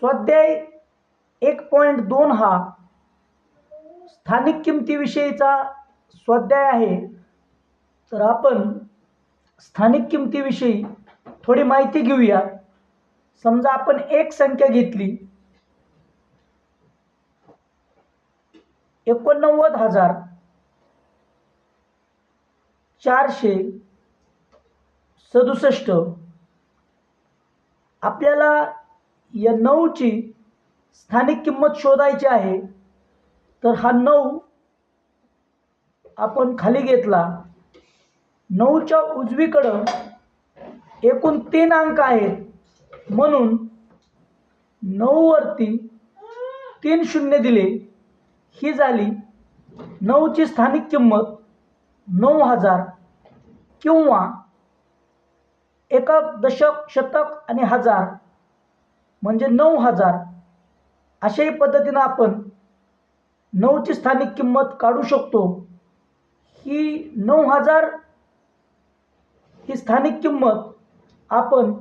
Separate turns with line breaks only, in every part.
स्वाध्याय एक पॉईंट दोन हा स्थानिक किमतीविषयीचा स्वाध्याय आहे. तर आपण स्थानिक किमतीविषयी थोडी माहिती घेऊया. समजा आपण एक संख्या घेतली. एकोणनव्वद हजार चारशे सदुसष्ट. आपल्याला या नऊची स्थानिक किंमत शोधायची आहे तर हा नऊ आपण खाली घेतला. नऊच्या उजवीकडं एकूण तीन अंक आहेत. म्हणून नऊवरती तीन शून्य दिले. ही झाली नऊची स्थानिक किंमत नऊ हजार किंवा एकक दशक शतक आणि हजार. म्हणजे नऊ हजार. अशाही पद्धतीनं आपण नऊची स्थानिक किंमत काढू शकतो. ही नऊ हजार ही स्थानिक किंमत आपण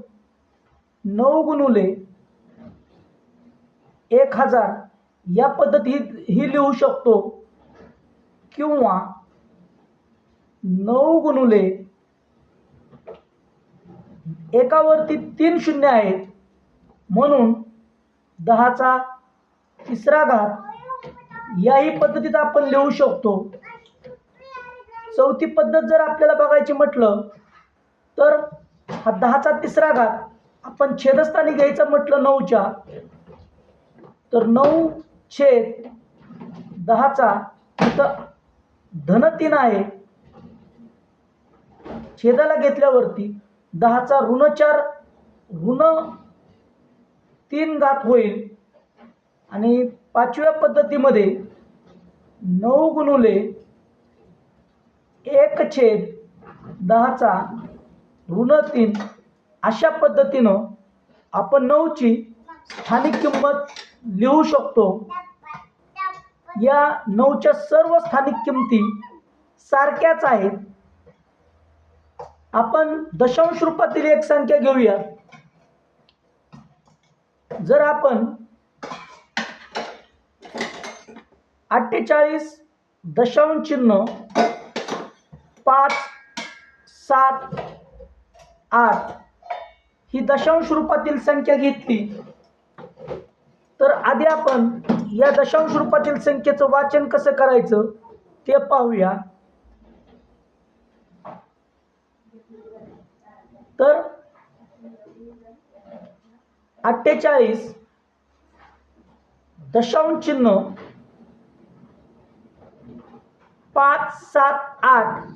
नऊ गुणुले एक हजार या पद्धतीत ही लिहू शकतो. किंवा नऊ गुणुले एकावरती तीन शून्य आहेत. म्हणून दहाचा तिसरा घात याही पद्धतीत आपण लिहू शकतो. चौथी पद्धत जर आपल्याला बघायची म्हटलं तर हा दहाचा तिसरा घात आपण छेदस्थानी घ्यायचं म्हटलं नऊच्या तर नऊ छेद दहाचा इथं धन तीन आहे. छेदाला घेतल्यावरती दहाचा ऋण चार ऋण तीन गात होईल. आणि पाचव्या पद्धतीमध्ये नऊ गुणुले एक छेद दहाचा ऋण तीन. अशा पद्धतीनं आपण नऊची स्थानिक किंमत लिहू शकतो. या नऊच्या सर्व स्थानिक किंमती सारख्याच आहेत. आपण दशांश रूपातील एक संख्या घेऊया जर आपण अठ्ठेचाळीस दशांश चिन्ह पाच सात आठ ही दशांश रूपातील संख्या घेतली तर आधी आपण या दशांश रूपातील संख्येचं वाचन कसं करायचं ते पाहूया तर अठ्ठेचाळीस दशांश चिन्ह पाच सात आठ.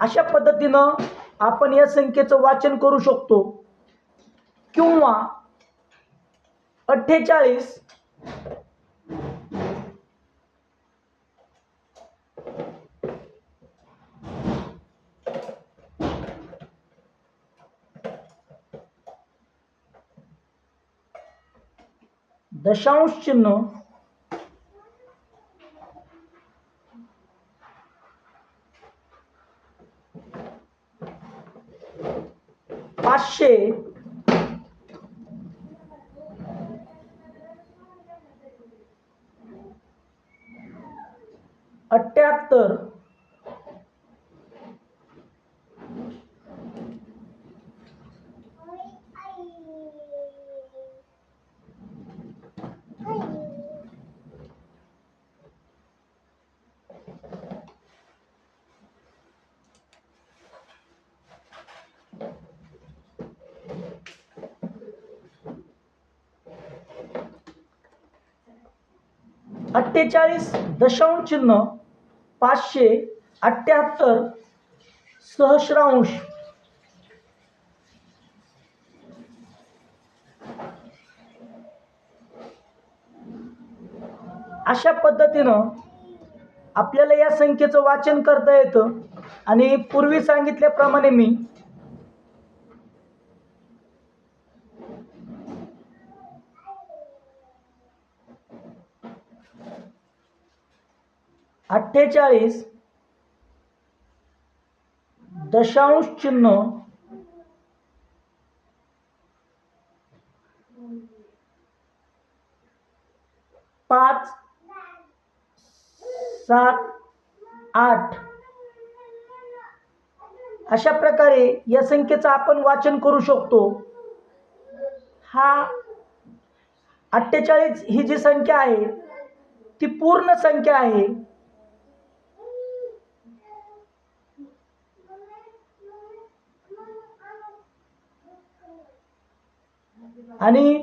अशा पद्धतीनं आपण या संख्येचं वाचन करू शकतो. किंवा अठ्ठेचाळीस दशांश चिन्ह. पाचशे. अठ्ठ्याहत्तर अठ्ठेचाळीस दशांश चिन्ह पाचशे अठ्ठ्याहत्तर सहस्रांश. अशा पद्धतीनं आपल्याला या संख्येचं वाचन करता येतं. आणि पूर्वी सांगितल्याप्रमाणे मी अठ्ठेचाळीस दशांश चिन्ह. पाच सात आठ. अशा प्रकारे या संख्येचं आपण वाचन करू शकतो. हा अठ्ठेचाळीस ही जी संख्या आहे ती पूर्ण संख्या आहे. आणि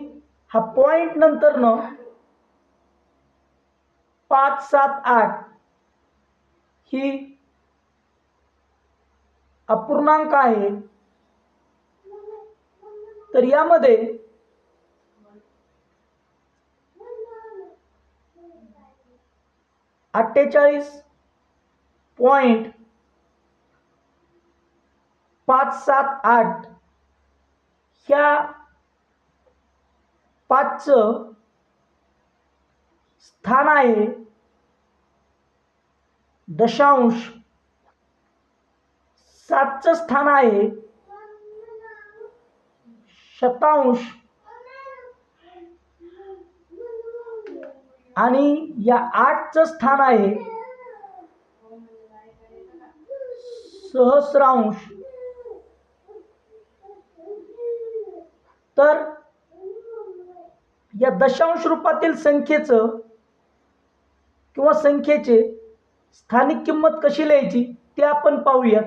हा पॉइंट नंतरनं पाच सात आठ ही अपूर्णांक आहे. तर यामध्ये अठ्ठेचाळीस पॉइंट पाच सात आठ ह्या पाचचं स्थान आहे. दशांश सातचं स्थान आहे. शतांश आणि या आठचं स्थान आहे. सहस्रांश. तर या दशांश रूपातील संख्येचं किंवा संख्येचे स्थानिक किंमत कशी लिहायची ते आपण पाहूया.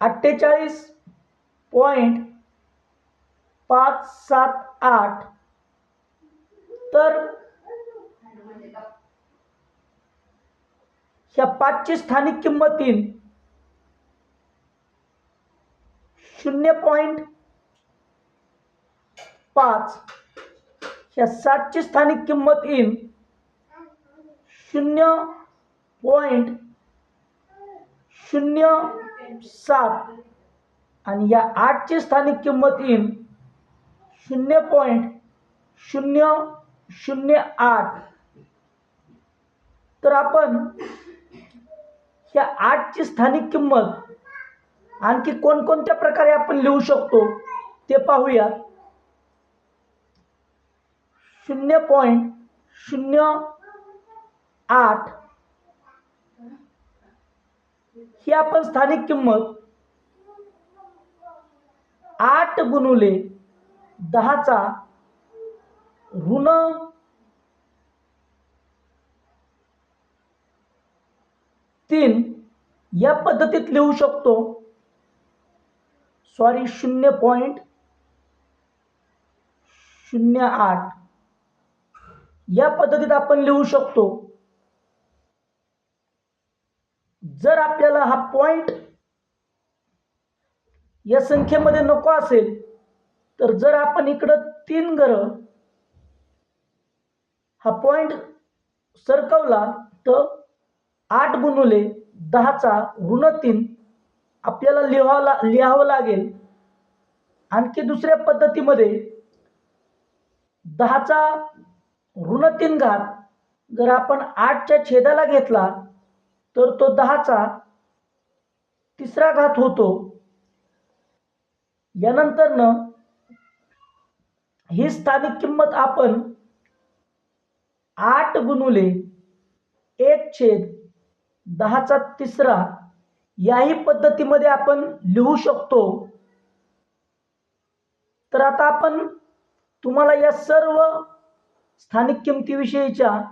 अठ्ठेचाळीस पॉईंट पाच सात आठ. तर ह्या पाचची स्थानिक किंमत येईल शून्य पॉईंट पाच ह्या सातची स्थानिक किंमत येईल शून्य पॉईंट शून्य सात आणि या आठची स्थानिक किंमत येईल शून्य पॉईंट शून्य शून्य आठ. तर आपण ह्या आठची स्थानिक किंमत आणखी कोणकोणत्या प्रकारे आपण लिहू शकतो ते पाहूया. शून्य पॉईंट शून्य आठ. ही आपण स्थानिक किंमत आठ गुणुले दहाचा ऋण तीन या पद्धतीत लिहू शकतो. सॉरी शून्य पॉईंट शून्य आठ. या पद्धतीत आपण लिहू शकतो. जर आपल्याला हा पॉईंट या संख्येमध्ये नको असेल तर जर आपण इकडं तीन घर हा पॉईंट सरकवला तर आठ गुणुले दहाचा ऋण तीन आपल्याला लिहावा लिहावं लागेल. आणखी दुसऱ्या पद्धतीमध्ये दहाचा ऋण तीन घात जर आपण आठच्या छेदाला घेतला तर तो दहाचा तिसरा घात होतो. यानंतरनं ही स्थानिक किंमत आपण आठ गुणुले एक छेद दहाचा तिसरा याही पद्धतीमध्ये आपण लिहू शकतो. तर आता आपण तुम्हाला या सर्व स्थानिक किमतीविषयीच्या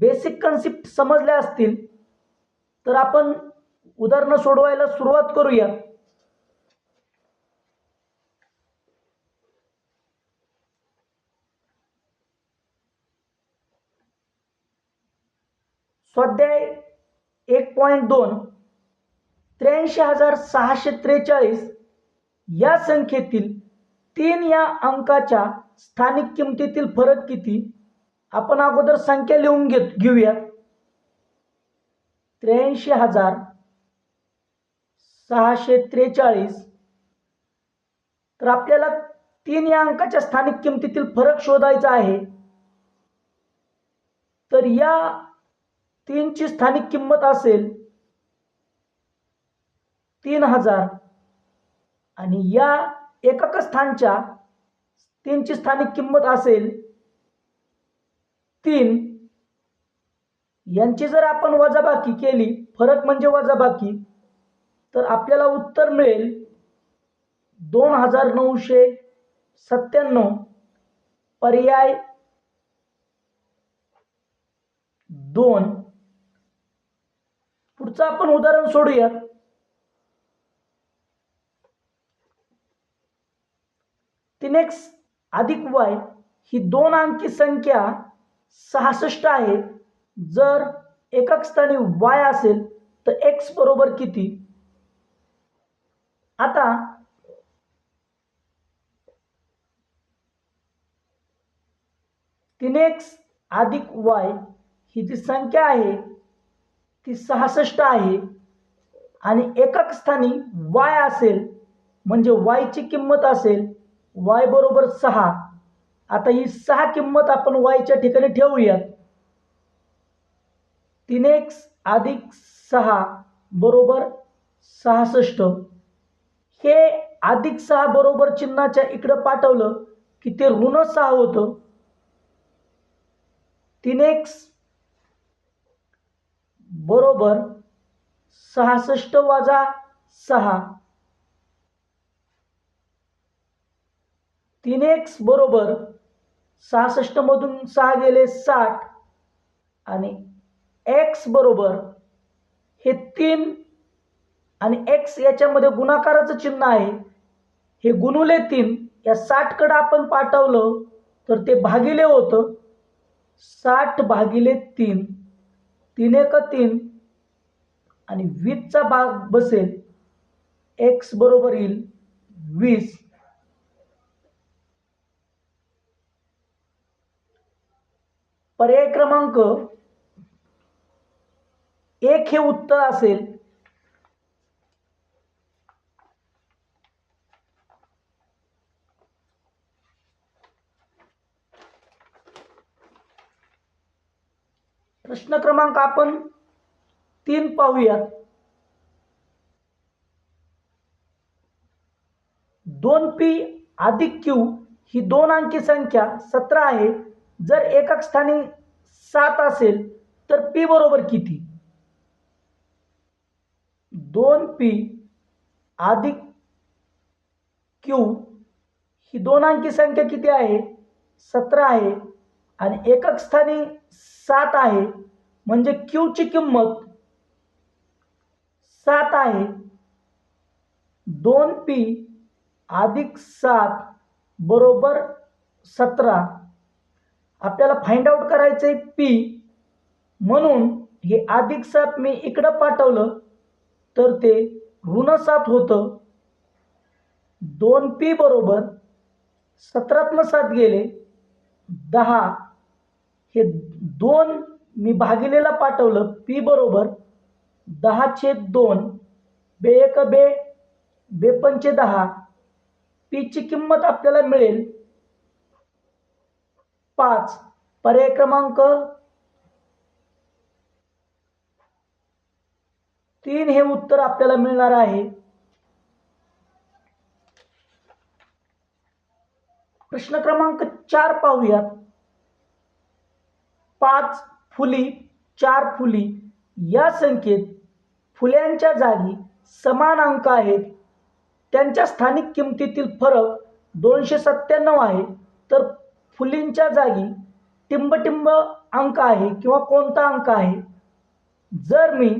बेसिक कन्सेप्ट समजल्या असतील. तर आपण उदाहरणं सोडवायला सुरुवात करूया. स्वाध्याय एक पॉईंट दोन त्र्याऐंशी हजार सहाशे त्रेचाळीस या संख्येतील तीन या अंकाच्या स्थानिक किमतीतील फरक किती? आपण अगोदर संख्या लिहून घेत घेऊया. त्र्याऐंशी हजार सहाशे त्रेचाळीस. तर आपल्याला तीन या अंकाच्या स्थानिक किमतीतील फरक शोधायचा आहे. तर या तीनची स्थानिक किंमत असेल तीन हजार. आणि या एकक स्थानच्या तीनची स्थानिक किंमत असेल तीन. यांची जर आपण वजाबाकी केली फरक म्हणजे वजाबाकी तर आपल्याला उत्तर मिळेल दोन हजार नऊशे सत्त्याण्णव. पर्याय दोन. पुढचं आपण उदाहरण सोडूया. तिनेक्स अधिक वाय ही दोन अंकी संख्या सहासष्ट आहे. जर एकक स्थानी वाय असेल तर एक्स बरोबर किती? आता तिनेक्स अधिक वाय ही जी संख्या आहे ती सहासष्ट आहे आणि एकक स्थानी वाय असेल म्हणजे वायची किंमत असेल वाय बरोबर सहा. आता ही सहा किंमत आपण वायच्या ठिकाणी ठेवूयात. तीन एक्स अधिक सहा बरोबर सहासष्ट. हे अधिक सहा बरोबर चिन्हाच्या इकडं पाठवलं की ते ऋण सहा होतं. तीन एक्स बरोबर सहासष्ट वजा सहा. तीन एक्स बरोबर सहासष्टमधून सहा गेले साठ. आणि एक्स बरोबर हे तीन आणि एक्स याच्यामध्ये गुणाकाराचं चिन्ह आहे. हे गुणुले तीन या साठकडं आपण पाठवलं तर ते भागिले होतं साठ भागिले तीन. तीन एक तीन आणि वीसचा भाग बसेल एक्स बरोबर येईल वीस. पर्याय क्रमांक एक हे उत्तर असेल. प्रश्न क्रमांक आपण तीन पाहूयात. दोन पी अधिक क्यू ही दोन अंकी संख्या सतरा आहे. जर एकक स्थानी सात असेल तर पी बरोबर किती? दोन पी अधिक क्यू ही दोन अंकी संख्या किती आहे? सतरा आहे. आणि एकक स्थानी सात आहे. म्हणजे क्यूची किंमत सात आहे. दोन पी अधिक सात बरोबर सतरा. आपल्याला फाइंड आउट करायचं आहे पी म्हणून हे अधिक सात मी इकडं पाठवलं तर ते ऋण सात होतं. दोन पी बरोबर सतरातनं सात गेले. दहा. हे दोन मी भागिलेला पाठवलं पी बरोबर दहा छेद दोन बे एक बे बेपंचे दहा. पीची किंमत आपल्याला मिळेल पाच. पर्याय क्रमांक तीन हे उत्तर आपल्याला मिळणार आहे. प्रश्न क्रमांक चार पाहूयात. पाच फुली चार फुली या संख्येत फुल्यांच्या जागी समान अंक आहेत. त्यांच्या स्थानिक किमतीतील फरक दोनशे सत्त्याण्णव आहे. तर फुलींच्या जागी टिंबटिंब अंक आहे किंवा कोणता अंक आहे? जर मी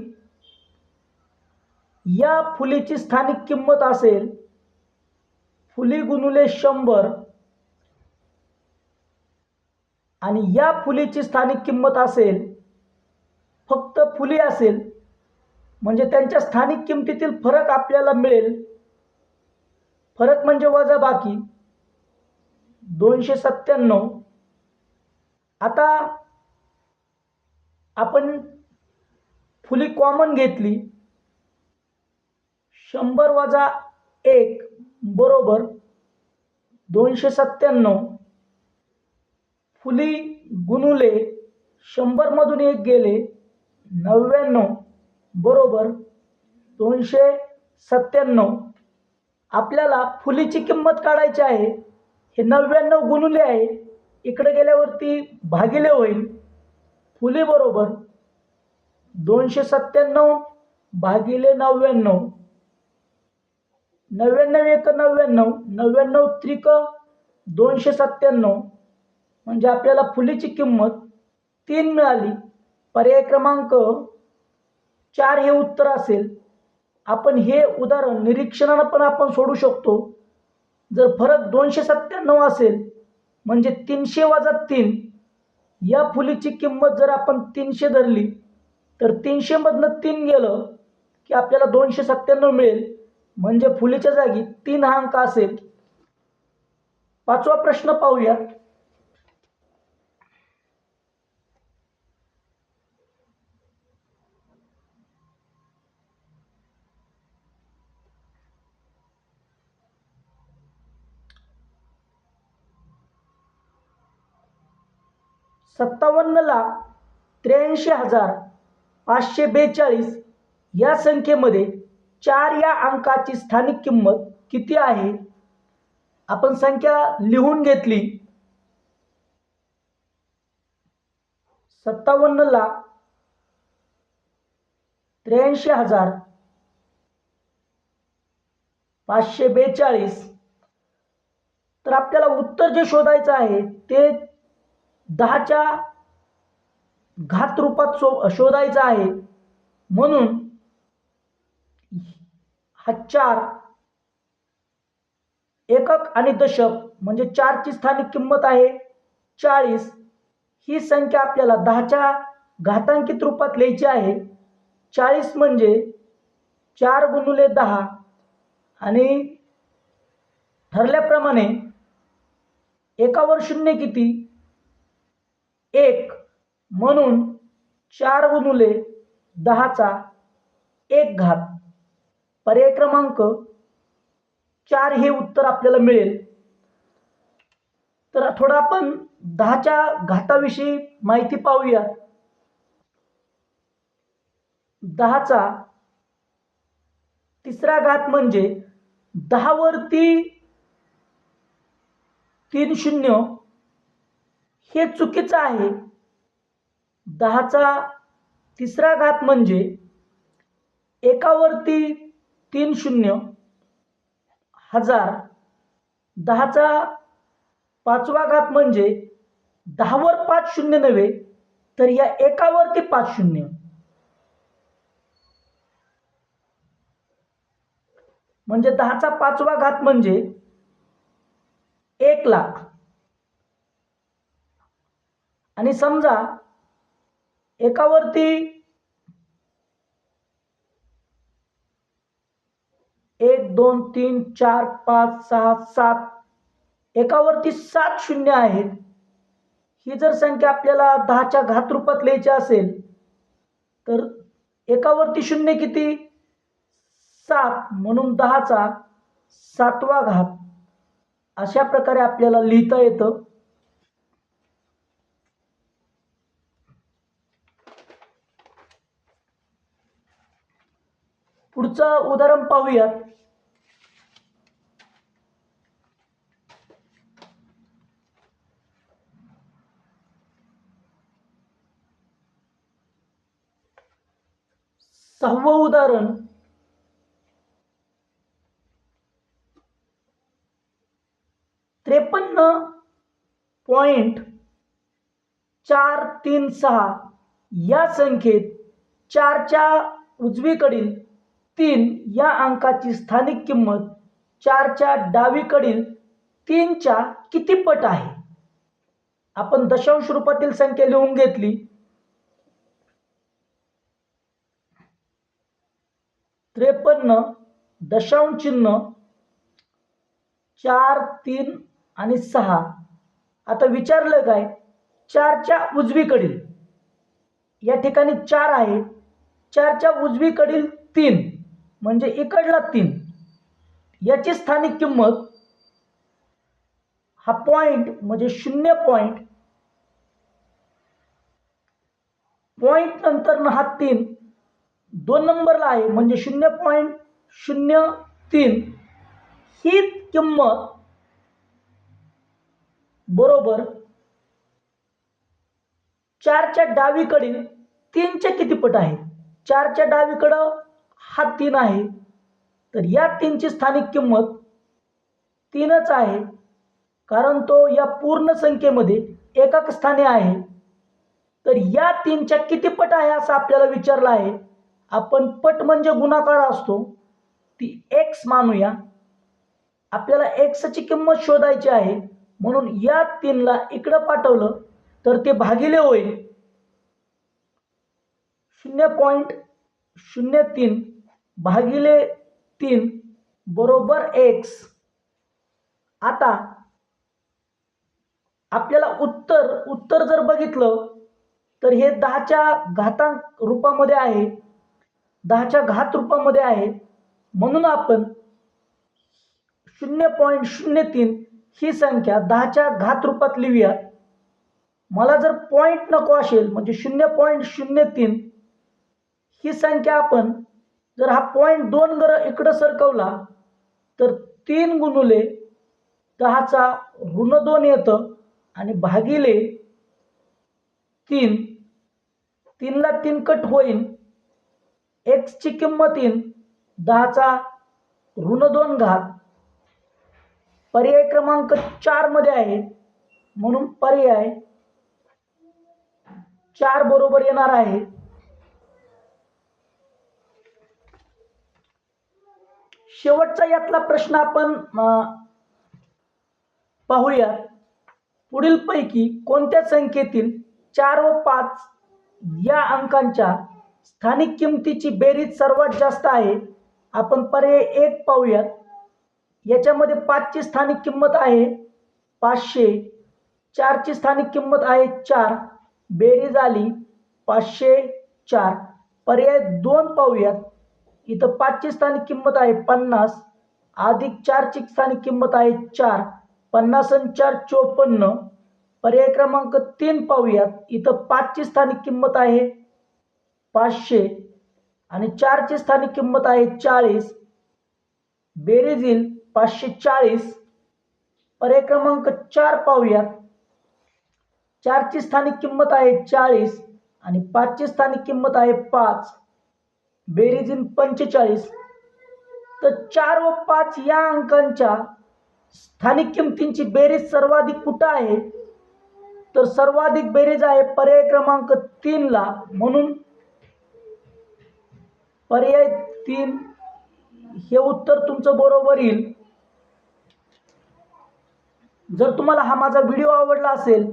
या फुलीची स्थानिक किंमत असेल फुली गुणुले शंभर आणि या फुलीची स्थानिक किंमत असेल फक्त फुली असेल म्हणजे त्यांच्या स्थानिक किमतीतील फरक आपल्याला मिळेल. फरक म्हणजे वजा बाकी. दोनशे सत्त्याण्णव. आता आपण फुली कॉमन घेतली. शंभर वजा एक बरोबर दोनशे सत्त्याण्णव. फुली गुणुले शंभरमधून एक गेले नव्याण्णव बरोबर दोनशे सत्त्याण्णव. आपल्याला फुलीची किंमत काढायची आहे. हे नव्याण्णव गुणुले आहे. इकडे गेल्यावरती भागिले होईल. फुली बरोबर दोनशे सत्त्याण्णव भागिले नव्याण्णव नव्याण्णव एक नव्याण्णव नव्याण्णव त्रिक दोनशे सत्त्याण्णव. म्हणजे आपल्याला फुलीची किंमत तीन मिळाली. पर्याय क्रमांक चार हे उत्तर असेल. आपण हे उदाहरण निरीक्षणानं पण आपण सोडू शकतो. जर फरक दोनशे सत्त्याण्णव असेल म्हणजे तीनशे वजा तीन या फुलीची किंमत जर आपण तीनशे धरली तर तीनशेमधनं तीन गेलं की आपल्याला दोनशे सत्त्याण्णव मिळेल. म्हणजे फुलीच्या जागी तीन हा अंक असेल. पाचवा प्रश्न पाहूया सत्तावन्न लाख त्र्याऐंशी हजार पाचशे बेचाळीस या संख्येमध्ये चार या अंकाची स्थानिक किंमत किती आहे? आपण संख्या लिहून घेतली. सत्तावन्न लाख त्र्याऐंशी हजार पाचशे बेचाळीस. तर आपल्याला उत्तर जे शोधायचं आहे ते दहाच्या घात रूपात शो शोधायचा आहे. म्हणून हा चार एकक आणि दशक म्हणजे चारची स्थानिक किंमत आहे. चाळीस. ही संख्या आपल्याला दहाच्या घातांकित रूपात लिहायची आहे. चाळीस म्हणजे चार गुणुले दहा. आणि ठरल्याप्रमाणे एकावर शून्य किती? एक. म्हणून चार गुणुले दहाचा एक घात. पर्याय क्रमांक चार हे उत्तर आपल्याला मिळेल. तर थोडं आपण दहाच्या घाताविषयी माहिती पाहूया. दहाचा तिसरा घात म्हणजे दहावरती तीन शून्य हे चुकीचं आहे. दहाचा तिसरा घात म्हणजे एकावरती तीन शून्य हजार. दहाचा पाचवा घात म्हणजे दहावर पाच शून्य नव्हे तर या एकावरती पाच शून्य. म्हणजे दहाचा पाचवा घात म्हणजे एक लाख. आणि समजा एकावरती एक दोन तीन चार पाच सहा सात एकावरती सात शून्य आहेत. ही जर संख्या आपल्याला दहाच्या घात रूपात लिहायची असेल तर एकावरती शून्य किती? सात म्हणून दहाचा सातवा घात अशा प्रकारे आपल्याला लिहिता येतं. पुढचं उदाहरण पाहूयात सहावं उदाहरण. त्रेपन्न पॉइंट चार तीन सहा या संख्येत चारच्या उजवीकडील तीन या अंकाची स्थानिक किंमत चारच्या डावीकडील तीनच्या किती पट आहे? आपण दशांश रूपातील संख्या लिहून घेतली. त्रेपन्न दशांश चिन्ह चार तीन आणि सहा. आता विचारलं काय? चारच्या उजवीकडील. या ठिकाणी चार आहे. चारच्या उजवीकडील तीन. म्हणजे इकडला तीन. याची स्थानिक किंमत हा पॉइंट म्हणजे शून्य पॉइंट पॉइंट नंतर हा तीन. दोन नंबरला आहे म्हणजे शून्य पॉईंट शून्य तीन. ही किंमत बरोबर चारच्या डावीकडील तीनच्या किती पट आहे? चारच्या डावीकडं हा तीन आहे तर या तीनची स्थानिक किंमत तीनच आहे. कारण तो या पूर्ण संख्येमध्ये एकक स्थानी आहे. तर या तीनच्या किती पट आहे असं आपल्याला विचारलं आहे. आपण पट म्हणजे गुणाकार असतो. ती एक्स मानूया. आपल्याला एक्सची किंमत शोधायची आहे. म्हणून या तीनला इकडं पाठवलं तर ते भागिले होईल. शून्य पॉईंट शून्य तीन भागिले तीन बरोबर एक्स आता आपल्याला उत्तर उत्तर जर बघितलं तर हे दहाच्या घातांक रूपामध्ये आहे. दहाच्या घात रूपामध्ये आहे. म्हणून आपण शून्य पॉईंट शून्य तीन ही संख्या दहाच्या घात रूपात लिहूया. मला जर पॉईंट नको असेल म्हणजे शून्य पॉईंट शून्य तीन ही संख्या आपण जर हा पॉईंट दोन गर इकडं सरकवला तर तीन गुणुले दहाचा ऋण दोन येतं आणि भागिले तीन. तीनला तीन कट होईल एक्सची किंमत येईल दहाचा ऋण दोन घात. पर्याय क्रमांक चारमध्ये आहे. म्हणून पर्याय चार बरोबर येणार आहे. शेवटचा यातला प्रश्न आपण पाहूया पुढीलपैकी कोणत्या संख्येतील चार व पाच या अंकांच्या स्थानिक किमतीची बेरीज सर्वात जास्त आहे? आपण पर्याय एक पाहूयात. याच्यामध्ये पाचची स्थानिक किंमत आहे पाचशे चारची स्थानिक किंमत आहे चार बेरीज आली पाचशे चार. पर्याय दोन पाहूयात. इथं पाचची स्थानिक किंमत आहे पन्नास. अधिक चारची स्थानिक किंमत आहे चार. पन्नास आणि चार चोपन्न. पर्याय क्रमांक तीन पाहूयात. इथं पाचची स्थानिक किंमत आहे पाचशे. आणि चारची स्थानिक किंमत आहे चाळीस. बेरीज येईल पाचशे चाळीस. पर्याय क्रमांक चार पाहूयात. चारची स्थानिक किंमत आहे चाळीस. आणि पाचची स्थानिक किंमत आहे पाच. बेरीज इन पंचेचाळीस. तर चार व पाच या अंकांच्या स्थानिक किमतींची बेरीज सर्वाधिक कुठं आहे? तर सर्वाधिक बेरीज आहे पर्याय क्रमांक तीनला म्हणून पर्याय तीन हे उत्तर तुमचं बरोबर येईल. जर तुम्हाला हा माझा व्हिडिओ आवडला असेल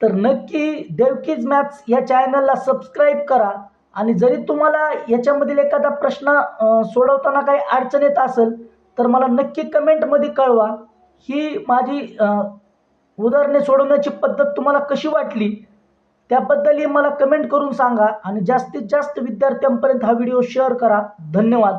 तर नक्की देवकीज मॅथ्स या चॅनलला सबस्क्राईब करा. आणि जरी तुम्हाला याच्यामधील एखादा प्रश्न सोडवताना काही अडचण येत असेल तर मला नक्की कमेंटमध्ये कळवा. ही माझी उदाहरणे सोडवण्याची पद्धत तुम्हाला कशी वाटली त्याबद्दलही मला कमेंट करून सांगा आणि जास्तीत जास्त विद्यार्थ्यांपर्यंत हा व्हिडिओ शेअर करा. धन्यवाद.